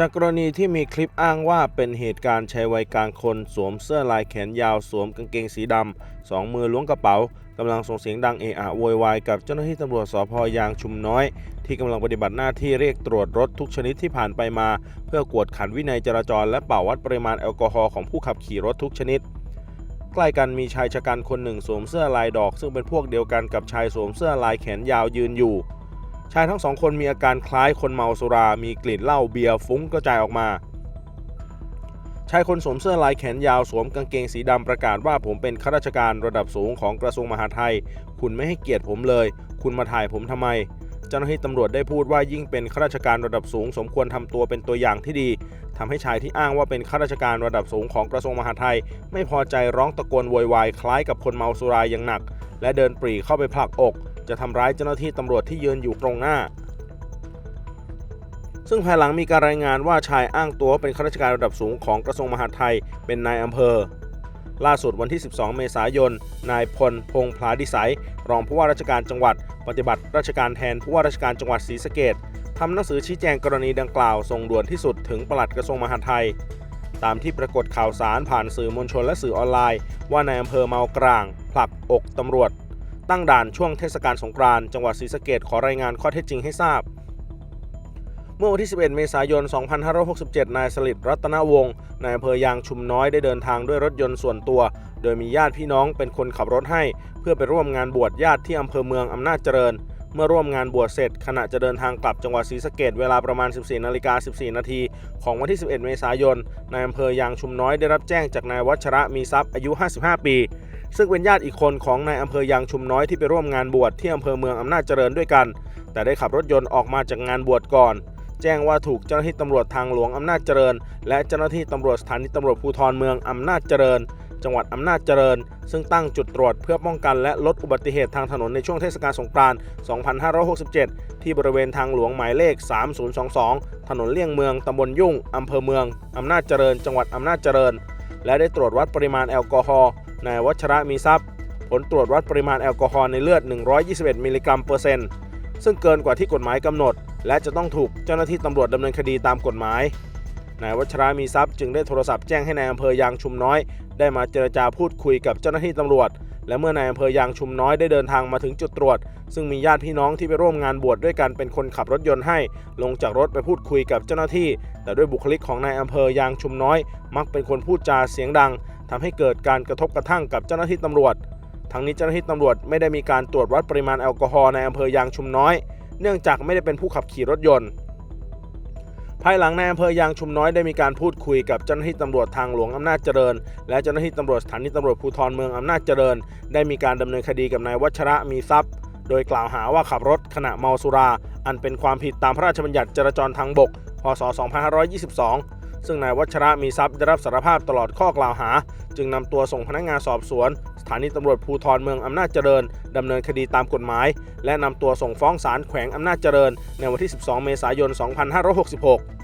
จากกรณีที่มีคลิปอ้างว่าเป็นเหตุการณ์ชายวัยกลางคนสวมเสื้อลายแขนยาวสวมกางเกงสีดำสองมือล้วงกระเป๋ากำลังส่งเสียงดังเอะอะโวยวายกับเจ้าหน้าที่ตำรวจสพยางชุมน้อย ที่กำลังปฏิบัติหน้าที่เรียกตรวจรถทุกชนิดที่ผ่านไปมา เพื่อกวดขันวินัยจราจร และเป่าวัดปริมาณแอลกอฮอล์ของผู้ขับขี่รถทุกชนิดใกล้กันมีชายชะกันคนหนึ่งสวมเสื้อลายดอก ซึ่งเป็นพวกเดียวกันกับชายสวมเสื้อลายแขนยาวยืนอยู่ ชายทั้งสองคนมีอาการคล้ายคนเมาสุรา มีกลิ่นเหล้าเบียร์ฟุ้งกระจายออกมา ชายคนสวมเสื้อลายแขนยาวสวมกางเกงสีดำประกาศว่าผมเป็นข้าราชการระดับสูงของกระทรวงมหาดไทย คุณไม่ให้เกียรติผมเลย คุณมาถ่ายผมทำไม เจ้าหน้าที่ตำรวจได้พูดว่ายิ่งเป็นข้าราชการระดับสูง สมควรทำตัวเป็นตัวอย่างที่ดีทำให้ชายที่อ้างว่าเป็นข้าราชการระดับสูงของกระทรวงมหาดไทย ไม่พอใจร้องตะโกนโวยวายคล้ายกับคนเมาสุราอย่างหนัก และเดินปรีเข้าไปผลักอก จะทำร้ายเจ้าหน้าที่ตำรวจที่ยืนอยู่ตรงหน้า ซึ่งภายหลังมีการรายงานว่าชายอ้างตัวเป็นข้าราชการระดับสูงของกระทรวงมหาดไทยเป็นนายอำเภอ ล่าสุดวันที่ 12 เมษายน นายพลพงพลาดิสัย รองผู้ว่าราชการจังหวัด ปฏิบัติราชการแทนผู้ว่าราชการจังหวัดศรีสะเกดทำหนังสือชี้แจงกรณีดังกล่าวส่งด่วนที่สุดถึงปลัดกระทรวงมหาดไทย ตามที่ปรากฏข่าวสารผ่านสื่อมวลชนและสื่อออนไลน์ ว่านายอำเภอเมากลางผลักอกตำรวจ ตั้งด่านช่วงเทศกาลสงกรานต์จังหวัดศรีสะเกดขอรายงานข้อเท็จจริงให้ทราบ เมื่อวันที่ 11 เมษายน 2567 นายสลิดรัตนวงศ์นายอำเภอยางชุมน้อยได้เดินทางด้วยรถยนต์ส่วนตัว โดยมีญาติพี่น้องเป็นคนขับรถให้ เพื่อไปร่วมงานบวชญาติที่อำเภอเมืองอำนาจเจริญ เมื่อร่วมงานบวชเสร็จ ขณะจะเดินทางกลับจังหวัดศรีสะเกดเวลาประมาณ 14นาฬิกา14 นาทีของวันที่ 11 เมษายนนายอำเภอยางชุมน้อยได้รับแจ้งจากนายวัชระมีทรัพย์อายุ 55 ปี ซึ่งเป็นญาติอีกคนของนายอำเภอยางชุมน้อยที่ไปร่วมงานบวชที่อำเภอเมืองอำนาจเจริญด้วยกัน แต่ได้ขับรถยนต์ออกมาจากงานบวชก่อน แจ้งว่าถูกเจ้าหน้าที่ตำรวจทางหลวงอำนาจเจริญ และเจ้าหน้าที่ตำรวจสถานีตำรวจภูธรเมืองอำนาจเจริญ จังหวัดอำนาจเจริญ ซึ่งตั้งจุดตรวจเพื่อป้องกันและลดอุบัติเหตุทางถนนในช่วงเทศกาลสงกรานต์ 2567 ที่บริเวณทางหลวงหมายเลข 3022 ถนนเลี่ยงเมืองตำบลยุ่งอำเภอเมืองอำนาจเจริญ จังหวัดอำนาจเจริญ และได้ตรวจวัดปริมาณแอลกอฮอล์ นายวัชระมีทรัพย์ ผลตรวจวัดปริมาณแอลกอฮอล์ในเลือด 121 มิลลิกรัมเปอร์เซ็นต์ซึ่งเกินกว่าที่กฎหมายกำหนด และจะต้องถูกเจ้าหน้าที่ตำรวจดำเนินคดีตามกฎหมาย นายวัชรามีทรัพย์จึงได้โทรศัพท์แจ้งให้นายอำเภอยางชุมน้อย ได้มาเจรจาพูดคุยกับเจ้าหน้าที่ตำรวจ และเมื่อนายอำเภอยางชุมน้อยได้เดินทางมาถึงจุดตรวจ ซึ่งมีญาติพี่น้องที่ไปร่วมงานบวชด้วยกันเป็นคนขับรถยนต์ให้ ลงจากรถไปพูดคุยกับเจ้าหน้าที่ แต่ด้วยบุคลิกของนายอำเภอยางชุมน้อย มักเป็นคนพูดจาเสียงดัง ทำให้เกิดการกระทบกระทั่งกับเจ้าหน้าที่ตำรวจ ทั้งนี้เจ้าหน้าที่ตำรวจไม่ได้มีการตรวจวัดปริมาณแอลกอฮอล์ในอำเภอยางชุมน้อย เนื่องจากไม่ได้เป็นผู้ขับขี่รถยนต์ ภายหลังในอำเภอยางชุมน้อยได้มีการพูดคุยกับเจ้าหน้าที่ตำรวจทางหลวงอำนาจเจริญ และเจ้าหน้าที่ตำรวจสถานีตำรวจภูธรเมืองอำนาจเจริญ ได้มีการดำเนินคดีกับนายวัชระมีทรัพย์ โดยกล่าวหาว่าขับรถขณะเมาสุรา อันเป็นความผิดตามพระราชบัญญัติจราจรทางบก พศ 2522 ซึ่งนายวัชระมีทรัพย์ได้รับสารภาพตลอดข้อกล่าวหา จึงนำตัวส่งพนักงานสอบสวน สถานีตำรวจภูธรเมืองอำนาจเจริญดำเนินคดีตามกฎหมาย และนำตัวส่งฟ้องศาลแขวงอำนาจเจริญ ในวันที่ 12 เมษายน 2566